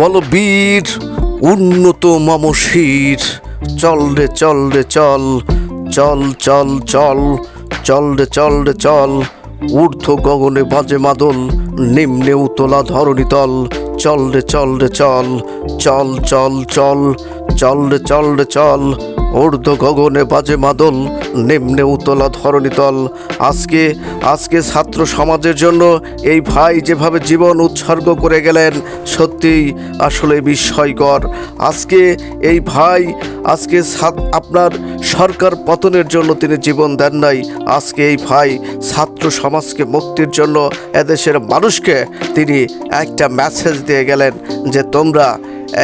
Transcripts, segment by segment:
বলবীর, উন্নত মমশির চল রে চল রে, চল চল চল চল চল রে চল রে, চল, ঊর্ধ্ব গগনে বাজে মাদল, নিম্নে উতলা ধরণী তল। চল রে চল রে, চল চল চল চল চল রে চল রে, চল। ঊর্ধ্ব গগনে বাজে মাদল, নিম্নে উতলা ধরণী তল আজকে আজকে ছাত্র সমাজের জন্য এই ভাই যেভাবে জীবন উৎসর্গ করে গেলেন, সত্যিই আসলে বিস্ময়কর। আজকে এই ভাই, আজকে আপনার সরকার পতনের জন্য তিনি জীবন দেন নাই। আজকে এই ভাই ছাত্র সমাজকে মুক্তির জন্য এদেশের মানুষকে তিনি একটা মেসেজ দিয়ে গেলেন যে তোমরা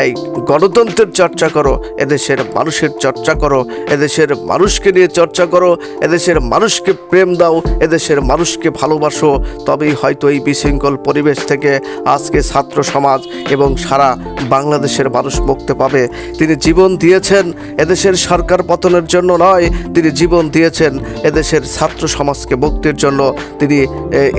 এই গণতন্ত্রের চর্চা করো, এদেশের মানুষের চর্চা করো, এদেশের মানুষকে নিয়ে চর্চা করো, এদেশের মানুষকে প্রেম দাও, এদেশের মানুষকে ভালোবাসো। তবেই হয়তো এই বিশৃঙ্খল পরিবেশ থেকে আজকে ছাত্র সমাজ এবং সারা বাংলাদেশের মানুষ মুক্তি পাবে। তিনি জীবন দিয়েছেন এদেশের সরকার পতনের জন্য নয়, তিনি জীবন দিয়েছেন এদেশের ছাত্র সমাজকে মুক্তির জন্য। তিনি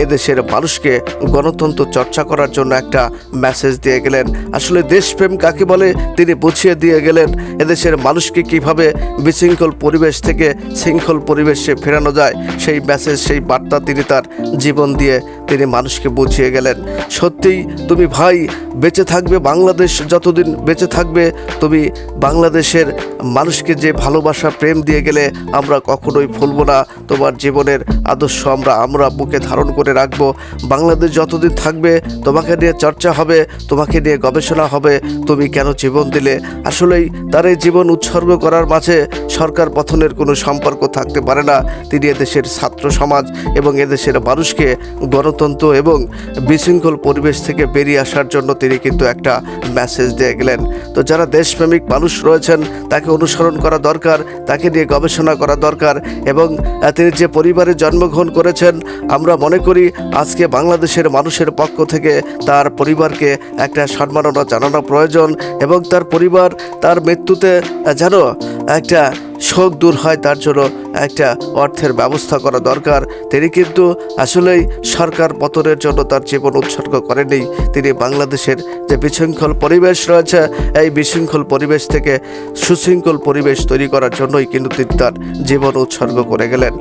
এদেশের মানুষকে গণতন্ত্র চর্চা করার জন্য একটা মেসেজ দিয়ে গেলেন। আসলে দেশপ্রেম কাকে বলে? তিনি বুঝিয়ে দিয়ে গেলেন, এদেশের মানুষকে কীভাবে বিশৃঙ্খল পরিবেশ থেকে শৃঙ্খল পরিবেশে ফেরানো যায়? সেই মেসেজ সেই বার্তা তিনি তার জীবন দিয়ে তিনি মানুষকে বুঝিয়ে গেলেন, সত্যিই তুমি ভাই, বেঁচে থাকবে বাংলাদেশ যতদিন বেঁচে থাকবে, তুমি বাংলাদেশের মানুষকে যে ভালোবাসা, প্রেম দিয়ে গেলে আমরা কখনোই ভুলবো না। তোমার জীবনের আদর্শ আমরা আমরা বুকে ধারণ করে রাখব। বাংলাদেশ যতদিন থাকবে, তোমাকে নিয়ে চর্চা হবে, তোমাকে নিয়ে গবেষণা হবে। তুমি কেন জীবন দিলে? আসলেই তার এই জীবন উৎসর্গ করার মাঝে সরকার পথনের কোনো সম্পর্ক থাকতে পারে না। তিনি এদেশের ছাত্র সমাজ এবং এদেশের মানুষকে গণতন্ত্র এবং বিশৃঙ্খল পরিবেশ থেকে বেরিয়ে আসার জন্য তিনি কিন্তু একটা মেসেজ দিয়ে গেলেন। তো যারা দেশপ্রেমিক মানুষ রয়েছেন, তাকে অনুসরণ করা দরকার, তাকে নিয়ে গবেষণা করা দরকার এবং তিনি যে পরিবারে জন্মগ্রহণ করেছেন, আমরা মনে করি আজকে বাংলাদেশের মানুষের পক্ষ থেকে তার পরিবারকে একটা সম্মাননা জানানো প্রয়োজন এবং তার পরিবার তার মৃত্যুতে যেন একটা শোক দূর হয় তার জন্য একটা অর্থের ব্যবস্থা করা দরকার। তিনি কিন্তু আসলেই সরকার পতনের জন্য তার জীবন উৎসর্গ করেনি তিনি বাংলাদেশের যে বিশৃঙ্খল পরিবেশ রয়েছে, এই বিশৃঙ্খল পরিবেশ থেকে সুশৃঙ্খল পরিবেশ তৈরি করার জন্যই কিন্তু তিনি তার জীবন উৎসর্গ করে গেলেন।